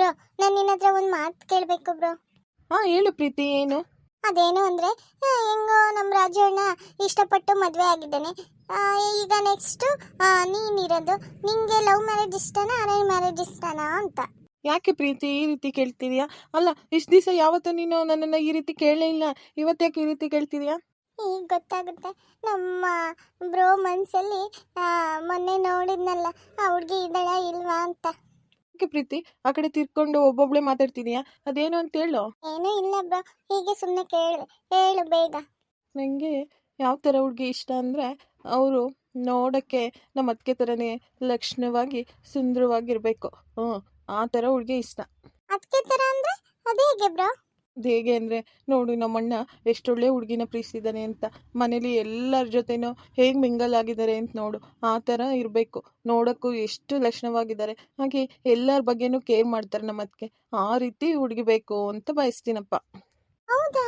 Bro ನಾನು ನಿನ್ನ ಹತ್ರ ಒಂದು ಮಾತು ಕೇಳಬೇಕು ಬ್ರೋ. ಹಾಂ ಹೇಳು ಪ್ರೀತಿ ಏನು? ಅದೇನು ಅಂದರೆ ಹೆಂಗೋ ನಮ್ಮ ರಾಜಣ್ಣ ಇಷ್ಟಪಟ್ಟು ಮದುವೆ ಆಗಿದ್ದಾನೆ. ಆ, ಈಗ ನೆಕ್ಸ್ಟು ನೀನಿರೋದು ನಿಮಗೆ ಲವ್ ಮ್ಯಾರೇಜ್ ಇಷ್ಟನಾ ಅರೇಂಜ್ ಮ್ಯಾರೇಜ್ ಇಷ್ಟನಾ ಅಂತ. ಯಾಕೆ ಪ್ರೀತಿ ಈ ರೀತಿ ಕೇಳ್ತಿದ್ಯಾ? ಅಲ್ಲ ಇಷ್ಟು ದಿವಸ ಯಾವತ್ತೂ ನೀನು ನನ್ನನ್ನು ಈ ರೀತಿ ಕೇಳಲೇ ಇಲ್ಲ. ಇವತ್ತ್ಯಾಕೆ ಈ ರೀತಿ ಕೇಳ್ತಿದ್ಯಾ? ಈಗ ಗೊತ್ತಾಗುತ್ತೆ ನಮ್ಮ ಬ್ರೋ ಮನಸ್ಸಲ್ಲಿ ಮೊನ್ನೆ ನೋಡಿದ್ನಲ್ಲ ಆ ಹುಡುಗಿ ಇದ್ದಾಳ ಇಲ್ವಾ ಅಂತ. ಯಾಕೆ ಪ್ರೀತಿ? ಆ ಕಡೆ ತಿರ್ಕೊಂಡು ಒಬ್ಬೊಬ್ಳೆ ಮಾತಾಡ್ತಿದ್ಯಾ? ಅದೇನು ಅಂತ ಹೇಳು. ಏನೂ ಇಲ್ಲ ಬ್ರೋ. ಹೀಗೆ ಸುಮ್ಮನೆ ಕೇಳಿದೆ ಹೇಳು ಬೇಗ. ನನಗೆ ಯಾವ ತರ ಹುಡುಗಿ ಇಷ್ಟ ಅಂದ್ರೆ ಅವರು ನೋಡಕ್ಕೆ ನಮ್ಮ ಅತ್ತಿಗೆ ತರನೇ ಲಕ್ಷಣವಾಗಿ ಸುಂದರವಾಗಿರ್ಬೇಕು. ಹ್ಮ್ ಆ ತರ ಹುಡುಗಿ ಇಷ್ಟ. ಅದಕ್ಕೆ ತರ ಅಂದ್ರೆ ಅದು ಹೇಗೆ ಬ್ರೋ? ಅದು ಹೇಗೆ ಅಂದರೆ ನೋಡು ನಮ್ಮಣ್ಣ ಎಷ್ಟೊಳ್ಳೆ ಹುಡುಗಿನ ಪ್ರೀತಿಸಿದ್ದಾನೆ ಅಂತ. ಮನೇಲಿ ಎಲ್ಲರ ಜೊತೆನೂ ಹೇಗೆ ಮಿಂಗಲ್ ಆಗಿದ್ದಾರೆ ಅಂತ ನೋಡು. ಆ ಥರ ಇರಬೇಕು. ನೋಡೋಕ್ಕೂ ಎಷ್ಟು ಲಕ್ಷಣವಾಗಿದ್ದಾರೆ ಹಾಗೆ ಎಲ್ಲರ ಬಗ್ಗೆನೂ ಕೇರ್ ಮಾಡ್ತಾರೆ ನಮ್ಮ ಅದಕ್ಕೆ ಆ ರೀತಿ ಹುಡುಗಿಬೇಕು ಅಂತ ಬಯಸ್ತೀನಪ್ಪ. ಹೌದಾ?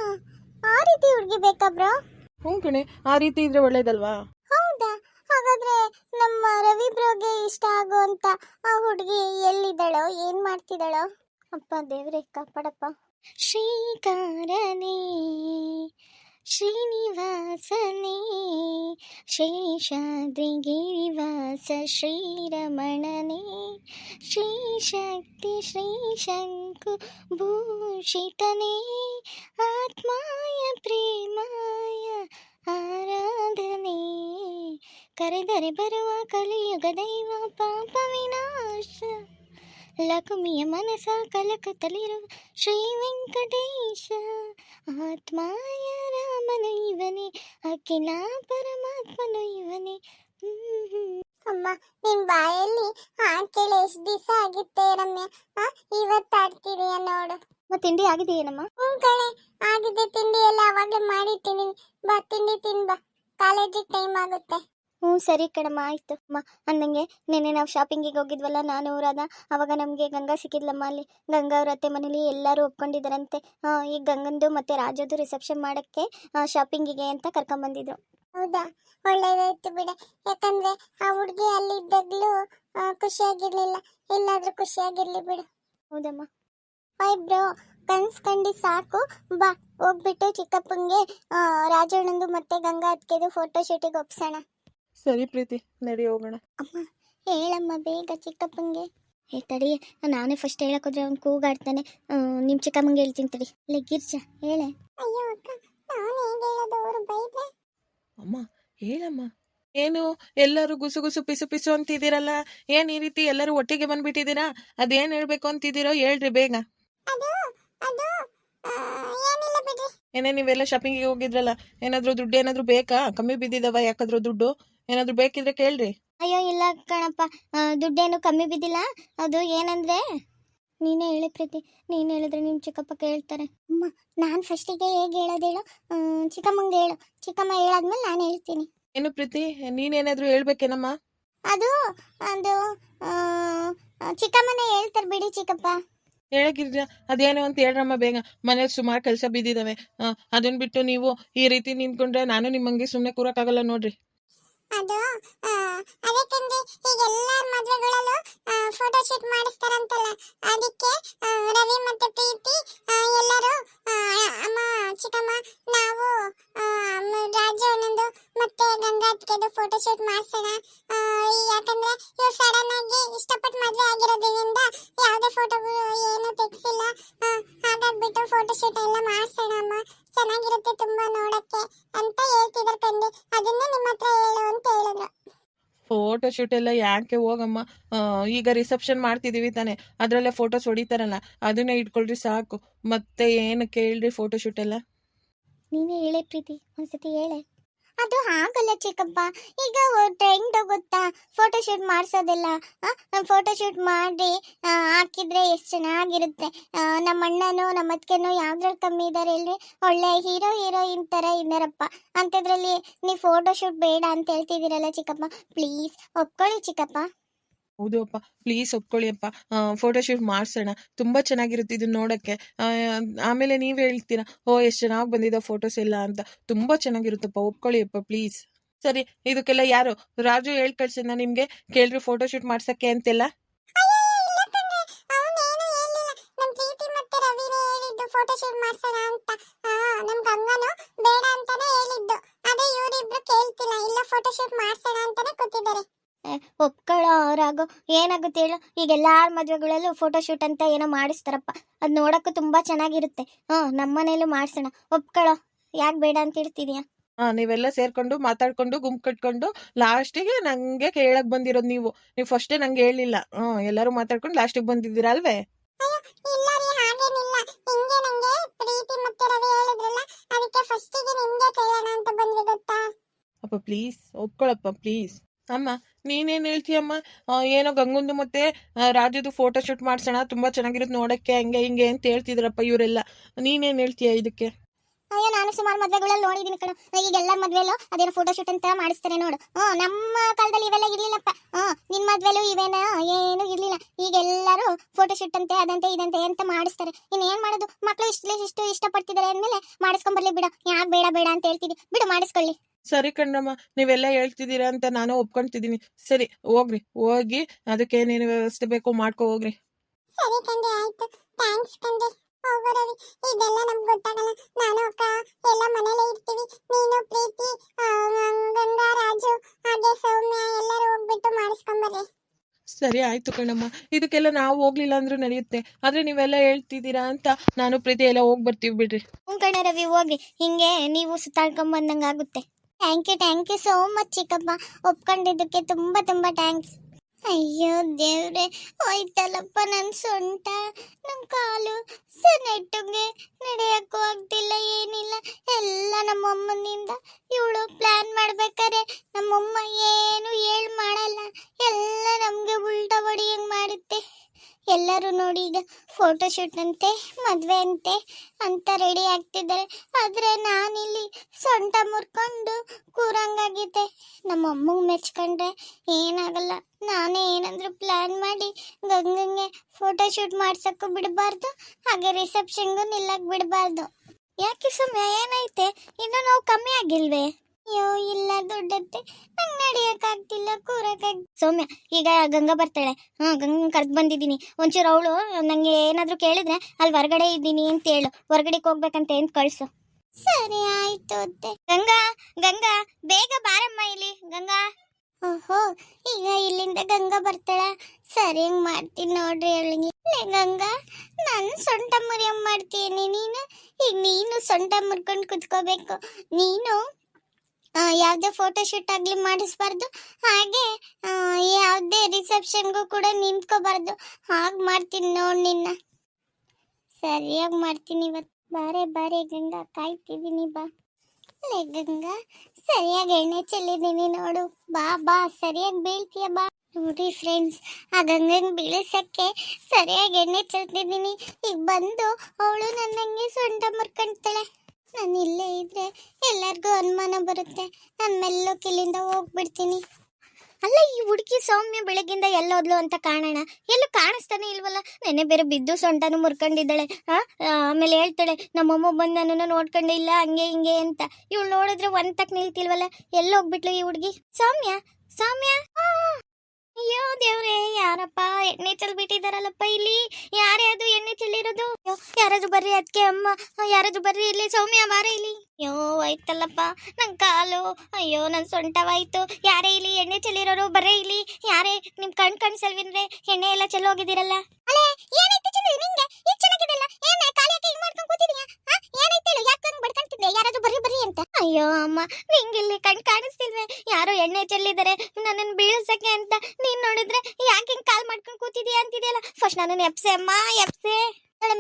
ಆ ರೀತಿ ಹುಡುಗಿ ಬೇಕಾ ಬ್ರೋ? ಹ್ಞೂ ಕಣೆ ಆ ರೀತಿ ಇದ್ರೆ ಒಳ್ಳೇದಲ್ವಾ? ಹೌದಾ? ಹಾಗಾದ್ರೆ ನಮ್ಮ ರವಿ ಬ್ರೋಗೆ ಇಷ್ಟ ಆಗುವಂತ ಆ ಹುಡುಗಿ ಎಲ್ಲಿದ್ದಾಳೋ ಏನ್ ಮಾಡ್ತಿದ್ದಾಳೋ? ಅಪ್ಪ ದೇವ್ರೆ ಕಾಪಾಡಪ್ಪ. ಶ್ರೀಕಾರನೇ, ಶ್ರೀನಿವಾಸನೇ ಶೇಷಾದ್ರಿಗಿರಿವಾಸ ಶ್ರೀರಮಣನೇ, ಶ್ರೀಶಕ್ತಿ ಶ್ರೀಶಂಕು ಭೂಷಿತನೇ ಆತ್ಮಾಯ ಪ್ರೇಮಾಯ ಆರಾಧನೆ. ಕರೆದರೆ ಬರುವ ಕಲಿಯುಗ ದೈವ ಪಾಪ ವಿನಾಶ ಲಕ್ಷ್ಮಿಯ ಮನಸ ಕಲಕತ್ತಲಿರುವ ಶ್ರೀ ವೆಂಕಟೇಶ ಆತ್ಮಾಯ ರಾಮನು ಇವನೇ ಅಖಿಲ ಪರಮಾತ್ಮನು ಇವನೇ. ಅಮ್ಮ ನಿನ್ ಬಾಯಲ್ಲಿ ಆ ಕೇಳಿ ಎಷ್ಟು ದಿವಸ ಆಗಿತ್ತೆ ರಮ್ಯ? ಇವತ್ತು ಆಡ್ತಿದೀಯ ನೋಡು. ಮತ್ತೆ ತಿಂಡಿ ಆಗಿದೆ ಏನಮ್ಮ? ಹ್ಞೂ ಕಣೆ ಆಗಿದೆ ತಿಂಡಿ ಎಲ್ಲ ಅವಾಗಲೇ ಮಾಡಿಟ್ಟಿದ್ದೀನಿ ಬಾ ತಿಂಡಿ ತಿನ್ ಬಾ ಕಾಲೇಜಿಗೆ ಟೈಮ್ ಆಗುತ್ತೆ. ಹ್ಞೂ ಸರಿ ಕಣಮ್ಮ ಆಯ್ತು. ಅಮ್ಮ ಅಂದಂಗೆ ನಿನ್ನೆ ನಾವು ಶಾಪಿಂಗಿಗೆ ಹೋಗಿದ್ವಲ್ಲ ನಾನು ಊರಾದ ಅವಾಗ ನಮಗೆ ಗಂಗಾ ಸಿಕ್ಕಿದ್ಲಮ್ಮ ಅಲ್ಲಿ. ಗಂಗಾ ಅವ್ರ ಅತ್ತೆ ಮನೇಲಿ ಎಲ್ಲರೂ ಒಪ್ಕೊಂಡಿದ್ದಾರಂತೆ. ಈ ಗಂಗಂದು ಮತ್ತೆ ರಾಜದು ರಿಸೆಪ್ಷನ್ ಮಾಡೋಕ್ಕೆ ಶಾಪಿಂಗಿಗೆ ಅಂತ ಕರ್ಕೊಂಬಂದಿದ್ರು. ಹೌದಾ? ಒಳ್ಳೇದಾಯ್ತು ಬಿಡ. ಯಾಕಂದ್ರೆ ಆ ಹುಡುಗಿ ಅಲ್ಲಿ ಇದ್ದಾಗ್ಲೂ ಖುಷಿಯಾಗಿರ್ಲಿಲ್ಲ. ಎಲ್ಲಾದ್ರೂ ಖುಷಿಯಾಗಿರ್ಲಿ ಬಿಡು. ಹೌದಮ್ಮ. ಬಾಯ್ ಬ್ರೋ ಕನ್ಸ್ ಕಂಡಿ ಸಾಕು. ಬಾ ಹೋಗ್ಬಿಟ್ಟು ಚಿಕ್ಕಪ್ಪಂಗೆ ರಾಜಣ್ಣಂದು ಮತ್ತೆ ಗಂಗಾ ಅತ್ಕೆದು ಫೋಟೋ ಶೂಟಿಗೆ ಒಪ್ಸೋಣ. ಸರಿ ಪ್ರೀತಿ ನಡಿ ಹೋಗೋಣ. ಅಮ್ಮ ಹೇಳಮ್ಮ ಬೇಗ ಚಿಕ್ಕಪ್ಪಂಗೆ. ಏ ತಡಿ ನಾನೇ ಫಸ್ಟ್ ಹೇಳಕ್ಕೋದ್ರೆ ಅವ್ನು ಕೂಗಾಡ್ತಾನೆ. ನಿಮ್ಮ ಚಿಕ್ಕಮ್ಮಂಗೆ ಹೇಳ್ತೀನಿ ತಡಿ. ಲೇ ಗಿರ್ಜ ಹೇಳೆ. ಅಯ್ಯೋ ಅಕ್ಕ ನಾನು ಹೇಗೆ ಹೇಳೋದು ಅವರು ಬೈದ್ರೆ? ಅಮ್ಮ ಹೇಳಮ್ಮ. ಏನು ಎಲ್ಲರೂ ಗುಸು ಗುಸು ಪಿಸು ಪಿಸು ಅಂತಿದ್ದೀರಲ್ಲ? ಏನ್ ಈ ರೀತಿ ಎಲ್ಲರೂ ಒಟ್ಟಿಗೆ ಬಂದ್ಬಿಟ್ಟಿದ್ದೀರಾ? ಅದೇನ್ ಹೇಳ್ಬೇಕು ಅಂತಿದ್ದೀರೋ ಹೇಳ್ರಿ ಬೇಗ. ಅದು ಅದು ಏನಿಲ್ಲ ಬಿಡ್ರಿ. ಏನೇ ನೀವೆಲ್ಲ ಶಾಪಿಂಗಿಗೆ ಹೋಗಿದ್ರಲ್ಲ ಏನಾದ್ರೂ ದುಡ್ಡು ಏನಾದ್ರೂ ಬೇಕಾ? ಕಮ್ಮಿ ಬಿದ್ದಿದವ ಯಾಕಾದ್ರೂ ದುಡ್ಡು? ಏನಾದ್ರೂ ಬೇಕಿದ್ರೆ ಕೇಳ್ರಿ. ಅಯ್ಯೋ ಇಲ್ಲ ಕಣಪ್ಪ. ಆ, ದುಡ್ಡೇನು ಕಮ್ಮಿ ಬಿದ್ದಿಲ್ಲ. ಅದು ಏನಂದ್ರೆ ನೀನೇ ಹೇಳಿ ಪ್ರೀತಿ. ನೀನ್ ಹೇಳಿದ್ರೆ ನಿಮ್ಮ ಚಿಕ್ಕಪ್ಪ ಕೇಳ್ತಾರೆ. ಅಮ್ಮ ನಾನು ಫಸ್ಟಿಗೆ ಹೇಗೆ ಹೇಳೋದು ಹೇಳು ಆ, ಚಿಕ್ಕಮ್ಮಂಗೆ ಹೇಳು. ಚಿಕ್ಕಮ್ಮ ಹೇಳಾದ್ಮೇಲೆ ನಾನು ಹೇಳ್ತೀನಿ. ಏನು ಪ್ರೀತಿ? ನೀನೇನಾದ್ರೂ ಹೇಳ್ಬೇಕೇನಮ್ಮ? ಅದು ಅದು ಆ, ಚಿಕ್ಕಮ್ಮನೇ ಹೇಳ್ತಾರೆ ಬಿಡಿ ಚಿಕ್ಕಪ್ಪ. ಹೇಳಕ್ಕಿದ್ರ ಅದೇನು ಅಂತ ಹೇಳ್ರಮ್ಮ ಬೇಗ. ಮನೇಲಿ ಸುಮಾರು ಕೆಲಸ ಬಿದ್ದಿದಾವೆ. ಅದನ್ನ ಅದನ್ ಬಿಟ್ಟು ನೀವು ಈ ರೀತಿ ನಿಂತ್ಕೊಂಡ್ರೆ ನಾನು ನಿಮ್ಮಂಗೆ ಸುಮ್ಮನೆ ಕೂರಕ್ಕಾಗಲ್ಲ ನೋಡ್ರಿ. ಅದು ಅದಕ್ಕೆಂದ್ರೆ ಈಗ ಎಲ್ಲ ಮದುವೆಗಳಲ್ಲೂ ಫೋಟೋ ಶೂಟ್ ಮಾಡಿಸ್ತಾರಂತಲ್ಲ. ಅದಕ್ಕೆ ರವಿ ಮತ್ತೆ ಪ್ರೀತಿ ಎಲ್ಲರೂ ಅಮ್ಮ, ಚಿಕ್ಕಮ್ಮ, ನಾವು ರಾಜು ಅಣ್ಣಂದು ಮತ್ತೆ ಗಂಗಾತ್ಕೆದು ಫೋಟೋ ಶೂಟ್ ಮಾಡಿಸೋಣ. ಯಾಕಂದ್ರೆ ಇವ್ರು ಸಡನ್ ಆಗಿ ಇಷ್ಟಪಟ್ಟು ಮದುವೆ ಆಗಿರೋದ್ರಿಂದ ಯಾವುದೇ ಫೋಟೋಗಳು ಏನು ತೆಗ್ಸಿಲ್ಲ. ಹಾಗಾಗ್ಬಿಟ್ಟು ಫೋಟೋ ಶೂಟ್ ಎಲ್ಲ ಮಾಡಿಸೋಣ ಅಮ್ಮ. ಚೆನ್ನಾಗಿರುತ್ತೆ ತುಂಬಾ ನೋಡಕ್ಕೆ ಅಂತ ಹೇಳ್ತಿದಾರೆ ಕಂಡು ಅದನ್ನೇ ನಿಮ್ಮ ಹತ್ರ ಹೇಳು ಅಂತ ಹೇಳಿದ್ರು. ಫೋಟೋ ಶೂಟ್ ಎಲ್ಲ ಯಾಕೆ ಹೋಗಮ್ಮ? ಆ, ಈಗ ರಿಸೆಪ್ಷನ್ ಮಾಡ್ತಿದೀವಿ ತಾನೆ. ಅದ್ರಲ್ಲೇ ಫೋಟೋಸ್ ಹೊಡಿತಾರಲ್ಲ ಅದನ್ನೇ ಇಟ್ಕೊಳ್ರಿ ಸಾಕು. ಮತ್ತೆ ಏನು ಕೇಳ್ರಿ ಫೋಟೋ ಶೂಟ್ ಎಲ್ಲ? ನೀನೇ ಹೇಳೆ ಪ್ರೀತಿ. ಒಂದ್ಸತಿ ಹೇಳೆ. ಅದು ಆಗಲ್ಲ ಚಿಕ್ಕಪ್ಪ. ಈಗ ಟ್ರೆಂಡ್ ಗೊತ್ತಾ? ಫೋಟೋ ಶೂಟ್ ಮಾಡಿಸೋದೆಲ್ಲ ಫೋಟೋ ಶೂಟ್ ಮಾಡಿ ಹಾಕಿದ್ರೆ ಎಷ್ಟು ಚೆನ್ನಾಗಿರುತ್ತೆ. ನಮ್ಮ ಅಣ್ಣನೂ ನಮ್ಮ ಅತ್ತಿಗೆನೂ ಯಾವ್ದ್ರಲ್ಲಿ ಕಮ್ಮಿ ಇದ್ದಾರೆ ಇಲ್ರಿ ಒಳ್ಳೆ ಹೀರೋ ಹೀರೋಯಿನ್ ಥರ ಇದ್ದಾರಪ್ಪ. ಅಂಥದ್ರಲ್ಲಿ ನೀವು ಫೋಟೋ ಶೂಟ್ ಬೇಡ ಅಂತ ಹೇಳ್ತಿದ್ದೀರಲ್ಲ ಚಿಕ್ಕಪ್ಪ. ಪ್ಲೀಸ್ ಒಪ್ಕೊಳ್ಳಿ ಚಿಕ್ಕಪ್ಪ. ಹೌದು ಅಪ್ಪ ಪ್ಲೀಸ್ ಒಪ್ಕೊಳ್ಳಿ ಅಪ್ಪ. ಫೋಟೋ ಶೂಟ್ ಮಾಡಿಸೋಣ. ತುಂಬ ಚೆನ್ನಾಗಿರುತ್ತೆ ಇದನ್ನ ನೋಡೋಕ್ಕೆ. ಆಮೇಲೆ ನೀವು ಹೇಳ್ತೀರಾ, ಓ, ಎಷ್ಟು ಚೆನ್ನಾಗಿ ಬಂದಿದೆ ಫೋಟೋಸ್ ಎಲ್ಲ ಅಂತ. ತುಂಬ ಚೆನ್ನಾಗಿರುತ್ತಪ್ಪ, ಒಪ್ಕೊಳ್ಳಿ ಅಪ್ಪ ಪ್ಲೀಸ್ ಸರಿ, ಇದಕ್ಕೆಲ್ಲ ಯಾರು? ರಾಜು ಹೇಳ್ ಕಳ್ಸಿದ ನಿಮ್ಗೆ? ಕೇಳ್ರಿ ಫೋಟೋಶೂಟ್ ಮಾಡ್ಸಕ್ಕೆ ಅಂತೆಲ್ಲ? ಫೋಟೋಶೂಟ್ ಮಾಡ್ಸೋಣ ಅಂತಾನೆ ಕೂತಿದ್ದಾರೆ ಒಪ್ಕೊಳ್ಳೋ ಅವರಾಗೋ ಏನಾಗುತ್ತೆ ಹೇಳು? ಈಗ ಎಲ್ಲಾರ ಮದುವೆಗಳಲ್ಲೂ ಫೋಟೋಶೂಟ್ ಅಂತ ಏನೋ ಮಾಡಿಸ್ತಾರಪ್ಪ. ಅದು ನೋಡಕ್ಕೂ ತುಂಬಾ ಚೆನ್ನಾಗಿರುತ್ತೆ. ಹ್ಞೂ ನಮ್ಮನೇಲೂ ಮಾಡ್ಸೋಣ. ಒಪ್ಕೊಳ್ಳೋ ಯಾಕೆ ಬೇಡ ಅಂತ ಹೇಳ್ತಿದ್ಯಾ? ಹಾ ನೀವೆಲ್ಲ ಸೇರ್ಕೊಂಡು ಮಾತಾಡ್ಕೊಂಡು ಗುಂಪು ಕಟ್ಕೊಂಡು ಲಾಸ್ಟಿಗೆ ನಂಗೆ ಕೇಳಕ್ ಬಂದಿರೋದು ನೀವು. ನೀವು ಫಸ್ಟೇ ನಂಗೆ ಹೇಳಿಲ್ಲ. ಹ್ಮ್ ಎಲ್ಲರೂ ಮಾತಾಡ್ಕೊಂಡು ಲಾಸ್ಟಿಗೆ ಬಂದಿದ್ದೀರಾ ಅಲ್ವೇ? ಅಪ್ಪ ಪ್ಲೀಸ್ ಒಪ್ಕೊಳಪ್ಪ ಪ್ಲೀಸ್ ಅಮ್ಮ, ನೀನೇನು ಹೇಳ್ತೀಯಮ್ಮ ಏನೋ ಗಂಗುಂದು ಮತ್ತೆ ರಾಜದು ಫೋಟೋ ಶೂಟ್ ಮಾಡ್ಸೋಣ, ತುಂಬಾ ಚೆನ್ನಾಗಿರುತ್ತೆ ನೋಡಕ್ಕೆ, ಹಂಗೆ ಹಿಂಗೆ ಅಂತ ಹೇಳ್ತಿದ್ರಪ್ಪ ಇವರೆಲ್ಲ. ನೀನೇನು ಹೇಳ್ತೀಯ ಇದಕ್ಕೆ? ಅಯ್ಯೋ, ನಾನು ಸುಮಾರು ಮದ್ವೆಗಳಲ್ಲಿ ನೋಡಿದೀನಿ ಕಣ. ಈಗ ಎಲ್ಲರ ಅದೇನೋ ಫೋಟೋ ಶೂಟ್ ಅಂತ ಮಾಡಿಸ್ತಾರೆ ನೋಡು. ಹ್ಞೂ, ನಮ್ಮ ಕಾಲದಲ್ಲಿ ಇವೆಲ್ಲ ಇರ್ಲಿಲ್ಲಪ್ಪ. ಹ್ಞೂ ನಿನ್ನ ಮದ್ವೆಲ್ಲೂ ಇವೇನ, ಏನು ಇರ್ಲಿಲ್ಲ. ಈಗ ಎಲ್ಲರೂ ಫೋಟೋ ಶೂಟ್ ಅಂತೆ, ಅದಂತೆ, ಇದಂತೆ ಅಂತ ಮಾಡಿಸ್ತಾರೆ. ಇನ್ನು ಏನ್ ಮಾಡೋದು? ಮಕ್ಕಳು ಇಷ್ಟು ಇಷ್ಟು ಇಷ್ಟಪಡ್ತಿದ್ದಾರೆ ಅಂದ್ಮೇಲೆ ಮಾಡಿಸ್ಕೊಂಬರ್ಲಿ ಬಿಡು. ಯಾಕೆ ಬೇಡ ಬೇಡ ಅಂತ ಹೇಳ್ತಿದ್ವಿ ಬಿಡು, ಮಾಡಿಸ್ಕೊಳ್ಳಿ. ಸರಿ ಕಣ್ಣಮ್ಮ ನೀವೆಲ್ಲ ಹೇಳ್ತಿದ್ದೀರಾ ಅಂತ ನಾನು ಒಪ್ಕೊಂತಿದ್ದೀನಿ ಸರಿ ಹೋಗ್ರಿ. ಹೋಗಿ ಅದಕ್ಕೆ ಏನೇನು ವ್ಯವಸ್ಥೆ ಬೇಕೋ ಮಾಡ್ಕೊ ಹೋಗ್ರಿ. ಸರಿ ಕಂದೆ ಆಯ್ತು. ಥ್ಯಾಂಕ್ಸ್ ಕಂದೆ ಹೋಗೋ ರವಿ. ಇದೆಲ್ಲ ನಮ್ಗೆ ಗೊತ್ತಾಗಲ್ಲ. ನಾನು ಅಕ್ಕ ಎಲ್ಲ ಮನೇಲೇ ಇರ್ತೀವಿ. ನೀನು ಪ್ರೀತಿ ಗಂಗಾ ರಾಜು ಹಾಗೆ ಸೌಮ್ಯ ಎಲ್ಲರೂ ಹೋಗ್ಬಿಟ್ಟು ಮಾಡಿಸ್ಕೊಂಬರ್ರಿ. ಸರಿ ಆಯ್ತು ಕಣಮ್ಮ ಇದಕ್ಕೆಲ್ಲ ನಾವು ಹೋಗ್ಲಿಲ್ಲ ಅಂದ್ರೂ ನಡೆಯುತ್ತೆ. ಆದ್ರೆ ನೀವೆಲ್ಲ ಹೇಳ್ತಿದ್ದೀರಾ ಅಂತ ನಾನು ಪ್ರೀತಿ ಎಲ್ಲ ಹೋಗಿ ಬರ್ತೀವಿ ಬಿಡ್ರಿ. ಹ್ಞೂ ಕಣ ರವಿ ಹೋಗಿ ಹಿಂಗೆ ನೀವು ಸುತ್ತಾಡ್ಕೊಂಡ್ ಬಂದಂಗೆ ಆಗುತ್ತೆ thank you thank you so much ಚಿಕ್ಕಪ್ಪ. ಒಪ್ಕೊಂಡಿದ್ದಕ್ಕೆ ತುಂಬ ತುಂಬ ಥ್ಯಾಂಕ್ಸ್ ಅಯ್ಯೋ ದೇವ್ರೆ, ಹೋಯ್ತಲ್ಲಪ್ಪ ನನ್ನ ಸೊಂಟ. ನನ್ನ ಕಾಲು ಸ ನೆಟ್ಟಗೆ ನಡೆಯಕ್ಕೂ ಆಗ್ತಿಲ್ಲ, ಏನಿಲ್ಲ. ಎಲ್ಲ ನಮ್ಮಮ್ಮನಿಂದ ಇವಳು ಪ್ಲ್ಯಾನ್ ಮಾಡ್ಬೇಕಾದ್ರೆ ನಮ್ಮಮ್ಮ ಏನು ಹೇಳ್ ಮಾಡಲ್ಲ. ಎಲ್ಲ ನಮಗೆ ಉಲ್ಟಾ ಹೊಡಿಯಂಗೆ ಮಾಡುತ್ತೆ. ಎಲ್ಲರೂ ನೋಡಿ ಈಗ ಫೋಟೋಶೂಟ್ ಅಂತೆ, ಮದುವೆ ಅಂತೆ ಅಂತ ರೆಡಿ ಆಗ್ತಿದ್ದಾರೆ. ಆದರೆ ನಾನಿಲ್ಲಿ ಸೊಂಟ ಮುರ್ಕೊಂಡು ಕೂರಂಗಾಗಿದೆ. ನಮ್ಮ ಅಮ್ಮಗೆ ಮೆಚ್ಕೊಂಡ್ರೆ ಏನಾಗಲ್ಲ. ನಾನೇ ಏನಾದರೂ ಪ್ಲ್ಯಾನ್ ಮಾಡಿ ಗಂಗಂಗೆ ಫೋಟೋಶೂಟ್ ಮಾಡ್ಸೋಕ್ಕೂ ಬಿಡಬಾರ್ದು, ಹಾಗೆ ರಿಸೆಪ್ಷನ್ಗೂ ನಿಲ್ಲಕ್ಕೆ ಬಿಡಬಾರ್ದು. ಯಾಕೆ ಸಮಯ? ಏನೈತೆ ಇನ್ನೂ ನಾವು ಕಮ್ಮಿ ಆಗಿಲ್ವೇ? ಅಯ್ಯೋ ಇಲ್ಲ ದೊಡ್ಡತ್ತೆ. ನಂಗೆ ನಡೆಯೋಕ್ಕಾಗ್ತಿಲ್ಲ ಕೂರಕ್ಕಾಗ್ ಸೌಮ್ಯ ಈಗ ಗಂಗಾ ಬರ್ತಾಳೆ. ಹಾಂ ಗಂಗಾ ಕರ್ದು ಬಂದಿದ್ದೀನಿ. ಒಂಚೂರು ಅವಳು ನಂಗೆ ಏನಾದರೂ ಕೇಳಿದ್ರೆ ಅಲ್ಲಿ ಹೊರಗಡೆ ಇದ್ದೀನಿ ಅಂತ ಹೇಳು. ಹೊರಗಡೆಗೆ ಹೋಗ್ಬೇಕಂತ ಅಂತ ಕಳಿಸು. ಸರಿ ಆಯ್ತು ಅತ್ತೆ. ಗಂಗಾ ಗಂಗಾ ಬೇಗ ಬಾರಮ್ಮ ಇಲ್ಲಿ ಗಂಗಾ. ಓಹೋ ಈಗ ಇಲ್ಲಿಂದ ಗಂಗಾ ಬರ್ತಾಳ? ಸರಿ ಹಂಗ್ ಮಾಡ್ತೀನಿ ನೋಡ್ರಿ ಅವಳಿಗೆ ಲೇ ಗಂಗಾ ನಾನು ಸೊಂಟ ಮುರಿಯಂಗ್ ಮಾಡ್ತೀನಿ ನೀನು. ಈಗ ನೀನು ಸೊಂಟ ಮುರ್ಕೊಂಡು ಕುತ್ಕೋಬೇಕು. ನೀನು ಯಾವುದೇ ಫೋಟೋಶೂಟ್ ಆಗಲಿ ಮಾಡಿಸ್ಬಾರ್ದು. ಹಾಗೆ ಯಾವುದೇ ರಿಸೆಪ್ಷನ್ಗೂ ಕೂಡ ನಿಂತ್ಕೋಬಾರ್ದು. ಹಾಗೆ ಮಾಡ್ತೀನಿ ನೋಡ್ ನಿನ್ನ. ಸರಿಯಾಗಿ ಮಾಡ್ತೀನಿ ಇವತ್ತು ಬಾರೆ ಬಾರೆ ಗಂಗಾ ಕಾಯ್ತಿದ್ದೀನಿ ಬಾ. ಲೇ ಗಂಗಾ, ಸರಿಯಾಗಿ ಎಣ್ಣೆ ಚೆಲ್ಲಿದ್ದೀನಿ ನೋಡು. ಬಾ ಬಾ, ಸರಿಯಾಗಿ ಬೀಳ್ತೀಯ ಬಾ. ನೋಡಿ ಫ್ರೆಂಡ್ಸ್ ಆ ಗಂಗಂಗೆ ಬೀಳಿಸಕ್ಕೆ ಸರಿಯಾಗಿ ಎಣ್ಣೆ ಚೆಲ್ತಿದ್ದೀನಿ ಈಗ ಬಂದು ಅವಳು ನನ್ನಂಗೆ ಸೊಂಟ ಮುರ್ಕೊಂತಾಳೆ ನಾನು ಇಲ್ಲೇ ಇದ್ರೆ ಎಲ್ಲರಿಗೂ ಅನುಮಾನ ಬರುತ್ತೆ. ನಾನು ಮೆಲ್ಲೋ ಕಿಲ್ಲಿಂದ ಹೋಗ್ಬಿಡ್ತೀನಿ. ಅಲ್ಲ, ಈ ಹುಡುಗಿ ಸೌಮ್ಯ ಬೆಳಗ್ಗಿಂದ ಎಲ್ಲೋದ್ಲು ಅಂತ ಕಾಣೋಣ. ಎಲ್ಲೂ ಕಾಣಿಸ್ತಾನೆ ಇಲ್ವಲ್ಲ? ನೆನೆ ಬೇರೆ ಬಿದ್ದು ಸೊಂಟನು ಮುರ್ಕೊಂಡಿದ್ದಾಳೆ. ಆ, ಆಮೇಲೆ ಹೇಳ್ತಾಳೆ, ನಮ್ಮಮ್ಮ ಬಂದು ನನ್ನನ್ನು ನೋಡ್ಕೊಂಡೆ ಇಲ್ಲ, ಹಂಗೆ ಹಿಂಗೆ ಅಂತ. ಇವಳು ನೋಡಿದ್ರೆ ಒಂದ್ ತಕ್ ನಿಲ್ತಿಲ್ವಲ್ಲ? ಎಲ್ಲೋಗ್ಬಿಟ್ಲು ಈ ಹುಡುಗಿ? ಸೌಮ್ಯ? ಸೌಮ್ಯ! ಅಯ್ಯೋ ದೇವ್ರೆ, ಯಾರಪ್ಪ ಎಣ್ಣೆ ಚೆಲ್ಬಿಟ್ಟಿದಾರಲ್ಲಪ್ಪ ಇಲ್ಲಿ? ಯಾರೇ ಅದು ಎಣ್ಣೆ ಚೆಲ್ಲಿರೋದು? ಯಾರಾದ್ರೂ ಬರ್ರಿ ಅದಕ್ಕೆ ಅಮ್ಮ. ಯಾರಾದ್ರು ಬರ್ರಿ ಇಲ್ಲಿ, ಸೌಮ್ಯ ಬಾರ ಇಲ್ಲಿ. ಅಯ್ಯೋ, ಆಯ್ತಲ್ಲಪ್ಪ, ನನ್ ಕಾಲು. ಅಯ್ಯೋ, ನನ್ ಸೊಂಟವಾಯ್ತು. ಯಾರೇ ಇಲ್ಲಿ ಎಣ್ಣೆ ಚೆಲ್ಲಿರೋರು, ಬರ್ರೇ ಇಲ್ಲಿ. ಯಾರೇ ನಿಮ್ ಕಣ್ ಕಾಣಿಸಲ್ವೇನ್ರೆ ಎಣ್ಣೆ ಎಲ್ಲ ಚೆಲ್ಲೋಗಿದ್ದೀರಲ್ಲ? ಅಲ್ಲೇ ಏನಾಯ್ತು ಚಂದ್ರ ನಿಂಗೆ? ಚೆನ್ನಾಗಿದೆಲ್ಲ ಏನೇ ಹಿಂಗ್ ಮಾಡ್ಕೊಂಡ್ ಏನೈತೆ ಹೇಳು, ಯಾಕೆ ಹಂಗ್ ಬಡ್ಕಂತಿದ್ದೆ? ಯಾರಾದ್ರೂ ಬರ್ರಿ ಬರ್ರಿ ಅಂತ. ಅಯ್ಯೋ, ಅಮ್ಮ, ನಿಂಗಿಲ್ಲಿ ಕಣ್ ಕಾಣಿಸ್ತಿಲ್ವೇ? ಯಾರೋ ಎಣ್ಣೆ ಚೆಲ್ಲಿದ್ದಾರೆ ನನ್ನನ್ನು ಬೀಳ್ಸಕ್ಕೆ ಅಂತ. ನೀನ್ ನೋಡಿದ್ರೆ ಯಾಕೆ ಹಿಂಗ್ ಕಾಲ್ ಮಾಡ್ಕೊಂಡ್ ಕೂತಿದೀಯ ಅಂತಿದೆಯಲ್ಲ? ಫಸ್ಟ್ ನಾನು ಎಪ್ಸೆ, ಅಮ್ಮ, ಎಪ್ಸೆ.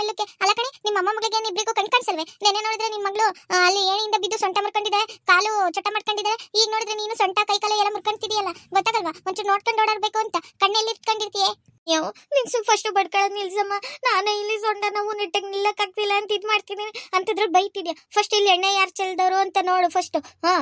ಮೆಲ್ಲಕ್ಕೆ ಅಲ್ಲ ಕಣೆ, ನಿಮ್ಮ ಅಮ್ಮ ಮಗಳಿಗೆ ಇಬ್ರಿಗೂ ಕಣ್ ಕಾಣಿಸಲ್ವೇ? ನೆನೆ ನೋಡಿದ್ರೆ ನಿಮ್ಮ ಮಗಳು ಅಲ್ಲಿ ಏನಿಂದ ಬಿದ್ದು ಸೊಂಟ ಮುರ್ಕೊಂಡಿದ್ದಾರೆ ಕಾಲು ಚಟ ಮಾಡ್ಕೊಂಡಿದ್ದಾರೆ ಈಗ ನೋಡಿದ್ರೆ ನೀನು ಸೊಂಟ, ಕೈ ಕಾಲ ಎಲ್ಲ ಮುರ್ಕೊಂತಿದೀಯಲ್ಲ ಗೊತ್ತಾಗಲ್ವಾ? ಒಂಚೂರು ನೋಡ್ಕೊಂಡು ಓಡಾಡ್ಬೇಕು ಅಂತ. ಕಣ್ಣಲ್ಲಿ ಇಟ್ಕೊಂಡಿರ್ತೀಯೇ? ಯೋ, ನಿನ್ ಫಸ್ಟ್ ಬಡ್ಕೊಳ್ಳೋದು ನಿಲ್ಸಮ್ಮ. ನಾನೇ ಇಲ್ಲಿ ಸೊಂಟ ನಾವು ನೆಟ್ಟಗೆ ನಿಲ್ಲಕ್ಕಾಗ್ತಿಲ್ಲ ಅಂತ ಇದು ಮಾಡ್ತಿದ್ದೀನಿ ಅಂತಂದ್ರೆ ಬೈತಿದ್ಯಾ? ಫಸ್ಟ್ ಇಲ್ಲಿ ಎಣ್ಣೆ ಯಾರು ಚೆಲ್ದವರು ಅಂತ ನೋಡು ಫಸ್ಟ್ ಹಾ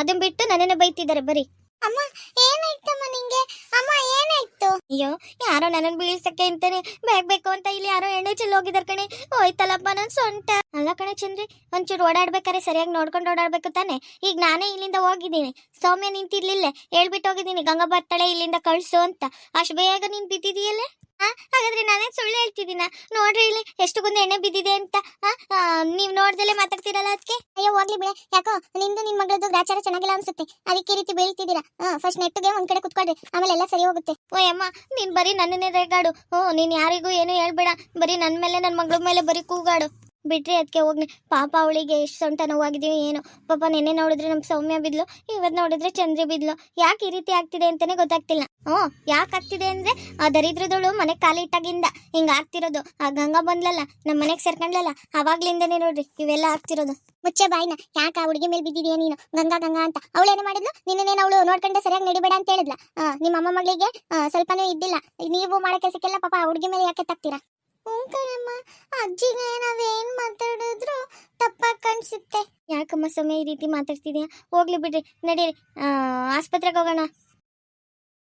ಅದನ್ನ ಬಿಟ್ಟು ನನ್ನನ್ನೇ ಬೈತಿದ್ದಾರೆ. ಬರೀ. ಅಮ್ಮ, ಏನಾಯ್ತಮ್ಮ ನಿಂಗೆ? ಅಮ್ಮ, ಏನಾಯ್ತು? ಅಯ್ಯೋ, ಯಾರೋ ನನ್ನನ್ನು ಬೀಳ್ಸಕ್ಕೆ ಅಂತಾನೆ. ಬೇಗ್ಬೇಕು ಅಂತ ಇಲ್ಲಿ ಯಾರೋ ಎಣ್ಣೆ ಚೆಲ್ಲಿ ಹೋಗಿದಾರ ಕಣೆ. ಹೋಯ್ತಲ್ಲಪ್ಪ ನನ್ ಸೊಂಟ. ಅಲ್ಲ ಕಣೆ ಚಂದ್ರಿ, ಒಂಚೂರು ಓಡಾಡ್ಬೇಕಾರೆ ಸರಿಯಾಗಿ ನೋಡ್ಕೊಂಡು ಓಡಾಡ್ಬೇಕು ತಾನೆ. ಈಗ ನಾನೇ ಇಲ್ಲಿಂದ ಹೋಗಿದ್ದೀನಿ. ಸೌಮ್ಯ ನಿಂತಿರ್ಲಿಲ್ಲ. ಹೇಳ್ಬಿಟ್ಟು ಹೋಗಿದ್ದೀನಿ. ಗಂಗಾ ಬರ್ತಾಳೆ ಇಲ್ಲಿಂದ ಕಳ್ಸು ಅಂತ. ಅಷ್ಟು ಬೇಗ ನೀನ್ ಬಿದ್ದಿದೀಯಲ್ಲ ಹಾಗಾದ್ರೆ ನಾನೇ ಸುಳ್ಳು ಹೇಳ್ತಿದ್ದೀನ? ನೋಡ್ರಿ ಇಲ್ಲಿ ಎಷ್ಟು ಗುಂದ ಎಣ್ಣೆ ಬಿದ್ದಿದೆ ಅಂತ. ನೀವ್ ನೋಡ್ದಲೆ ಮಾತಾಡ್ತೀರಲ್ಲ ಅದಕ್ಕೆ ಅಯ್ಯೋ, ಹೋಗ್ಲಿ ಬಿಡ. ಯಾಕೋ, ನಿಂದು ನಿನ್ ಮಗಳದ್ದು ಗ್ರಾಚಾರ ಚೆನ್ನಾಗಿಲ್ಲ ಅನ್ಸುತ್ತೆ. ಅದಕ್ಕೆ ರೀತಿ ಬೀಳ್ತಿದ್ದೀರಾ? ಫಸ್ಟ್ ನೆಟ್ಟಿಗೆ ಒಂದ್ ಕಡೆ ಕುತ್ಕೊಳ್ರಿ. ಆಮೇಲೆ ಎಲ್ಲ ಸರಿ ಹೋಗುತ್ತೆ. ಓ ಅಮ್ಮ, ನೀನ್ ಬರೀ ನನ್ನನ್ನೇ ರೇಗಾಡು. ಹ್ಞೂ ನೀನ್ ಯಾರಿಗೂ ಏನು ಹೇಳ್ಬೇಡ. ಬರೀ ನನ್ನ ಮೇಲೆ ನನ್ನ ಮಗಳ ಮೇಲೆ ಬರೀ ಕೂಗಾಡು. ಬಿಟ್ರಿ ಅದಕ್ಕೆ ಹೋಗ್ಲಿ. ಪಾಪ ಅವಳಿಗೆ ಎಷ್ಟು ಸೊಂಟ ನೋವಾಗಿದೀವಿ ಏನು? ಪಾಪ ನೆನ್ನೆ ನೋಡಿದ್ರೆ ನಮ್ ಸೌಮ್ಯ ಬಿದ್ಲು ಇವತ್ತು ನೋಡಿದ್ರೆ ಚಂದ್ರಿ ಬಿದ್ಲು. ಯಾಕೆ ಈ ರೀತಿ ಆಗ್ತಿದೆ ಅಂತಾನೆ ಗೊತ್ತಾಗ್ತಿಲ್ಲ. ಹ್ಞೂ, ಯಾಕೆ ಆಗ್ತಿದೆ ಅಂದ್ರೆ ಆ ದರಿದ್ರದಳು ಮನೆ ಕಾಲಿಟ್ಟಾಗಿಂದ ಹಿಂಗ ಆಗ್ತಿರೋದು. ಆ ಗಂಗಾ ಬಂದ್ಲಲ್ಲ ನಮ್ಮ ಮನೆಗೆ ಸೇರ್ಕೊಂಡ್ಲಲ್ಲ, ಅವಾಗ್ಲಿಂದನೇ ನೋಡ್ರಿ, ಇವೆಲ್ಲ ಆಗ್ತಿರೋದು. ಮುಚ್ಚೆ ಬಾಯ್ನ, ಯಾಕೆ ಆ ಹುಡುಗಿ ಮೇಲೆ ಬಿದ್ದಿದೀಯ ನೀನು? ಗಂಗಾ ಗಂಗಾ ಅಂತ. ಅವಳೇನು ಮಾಡಿದ್ಲು? ನಿನ್ನೇನು ಅವಳು ನೋಡ್ಕೊಂಡೆ ಸರಿಯಾಗಿ ನಡಿಬೇಡ ಅಂತ ಹೇಳಿದ್ಲ. ನಿಮ್ಮ ಅಮ್ಮ ಮಗಳಿಗೆ ಸ್ವಲ್ಪನೂ ಇದ್ದಿಲ್ಲ. ನೀವು ಮಾಡೋ ಕೆಲಸಕ್ಕೆಲ್ಲ ಪಾಪ ಹುಡುಗಿ ಮೇಲೆ ಯಾಕೆ ತಗ್ತೀರಾ? ಹ್ಞೂ ಕಣಮ್ಮ. ಅಜ್ಜಿಗೆ ನಾವೇನ್ ಮಾತಾಡಿದ್ರು ತಪ್ಪಾಗಿ ಕಾಣಿಸುತ್ತೆ. ಯಾಕಮ್ಮ ಸಮಯ ಈ ರೀತಿ ಮಾತಾಡ್ತಿದ್ಯಾ? ಹೋಗ್ಲಿ ಬಿಡ್ರಿ, ನಡೀರಿ. ಆಸ್ಪತ್ರೆಗೆ ಹೋಗೋಣ.